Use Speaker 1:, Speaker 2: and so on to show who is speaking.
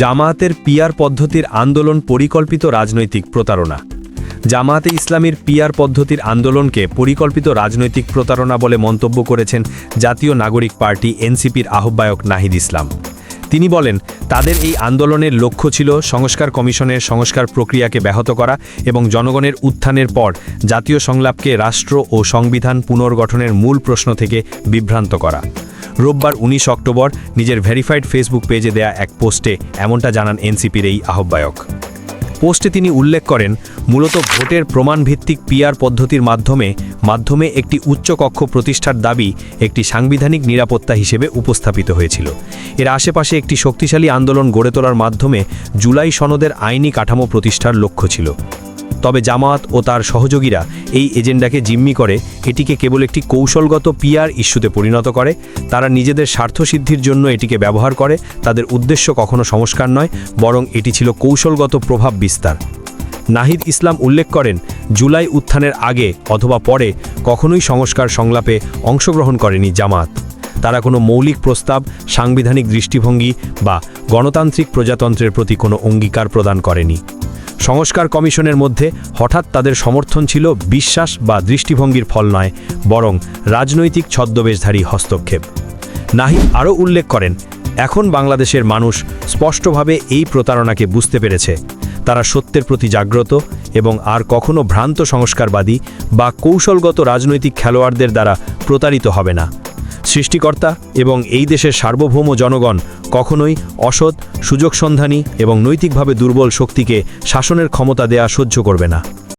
Speaker 1: জামায়াতের পিয়ার পদ্ধতির আন্দোলন পরিকল্পিত রাজনৈতিক প্রতারণা। জামায়াতে ইসলামীর পিয়ার পদ্ধতির আন্দোলনকে পরিকল্পিত রাজনৈতিক প্রতারণা বলে মন্তব্য করেছেন জাতীয় নাগরিক পার্টি এনসিপির আহ্বায়ক নাহিদ ইসলাম। তিনি বলেন, তাদের এই আন্দোলনের লক্ষ্য ছিল সংস্কার কমিশনের সংস্কার প্রক্রিয়াকে ব্যাহত করা এবং জনগণের উত্থানের পর জাতীয় সংলাপকে রাষ্ট্র ও সংবিধান পুনর্গঠনের মূল প্রশ্ন থেকে বিভ্রান্ত করা। রোববার উনিশ অক্টোবর নিজের ভেরিফাইড ফেসবুক পেজে দেয়া এক পোস্টে এমনটা জানান এনসিপির এই আহ্বায়ক। পোস্টে তিনি উল্লেখ করেন, মূলত ভোটের প্রমাণভিত্তিক পিআর পদ্ধতির মাধ্যমে মাধ্যমে একটি উচ্চকক্ষ প্রতিষ্ঠার দাবি একটি সাংবিধানিক নিরাপত্তা হিসেবে উপস্থাপিত হয়েছিল। এর আশেপাশে একটি শক্তিশালী আন্দোলন গড়ে তোলার মাধ্যমে জুলাই সনদের আইনি কাঠামো প্রতিষ্ঠার লক্ষ্য ছিল। তবে জামায়াত ও তার সহযোগীরা এই এজেন্ডাকে জিম্মি করে, এটিকে কেবল একটি কৌশলগত পিআর ইস্যুতে পরিণত করে, তারা নিজেদের স্বার্থসিদ্ধির জন্য এটিকে ব্যবহার করে, তাদের উদ্দেশ্য কখনো সংস্কার নয়, বরং এটি ছিল কৌশলগত প্রভাব বিস্তার। নাহিদ ইসলাম উল্লেখ করেন জুলাই উত্থানের আগে অথবা পরে কখনোই সংস্কার সংলাপে অংশগ্রহণ করেনি জামাত। তারা কোনো মৌলিক প্রস্তাব, সাংবিধানিক দৃষ্টিভঙ্গি বা গণতান্ত্রিক প্রজাতন্ত্রের প্রতি কোনো অঙ্গীকার প্রদান করেনি। সংস্কার কমিশনের মধ্যে হঠাৎ তাদের সমর্থন ছিল বিশ্বাস বা দৃষ্টিভঙ্গির ফল নয়, বরং রাজনৈতিক ছদ্মবেশধারী হস্তক্ষেপ। নাহিদ আরও উল্লেখ করেন, এখন বাংলাদেশের মানুষ স্পষ্টভাবে এই প্রতারণাকে বুঝতে পেরেছে। তারা সত্যের প্রতি জাগ্রত এবং আর কখনো ভ্রান্ত সংস্কারবাদী বা কৌশলগত রাজনৈতিক খেলোয়াড়দের দ্বারা প্রতারিত হবে না। সৃষ্টিকর্তা এবং এই দেশের সার্বভৌম জনগণ কখনোই অসৎ, সুযোগ সন্ধানী এবং নৈতিকভাবে দুর্বল শক্তিকে শাসনের ক্ষমতা দেয়া সহ্য করবে না।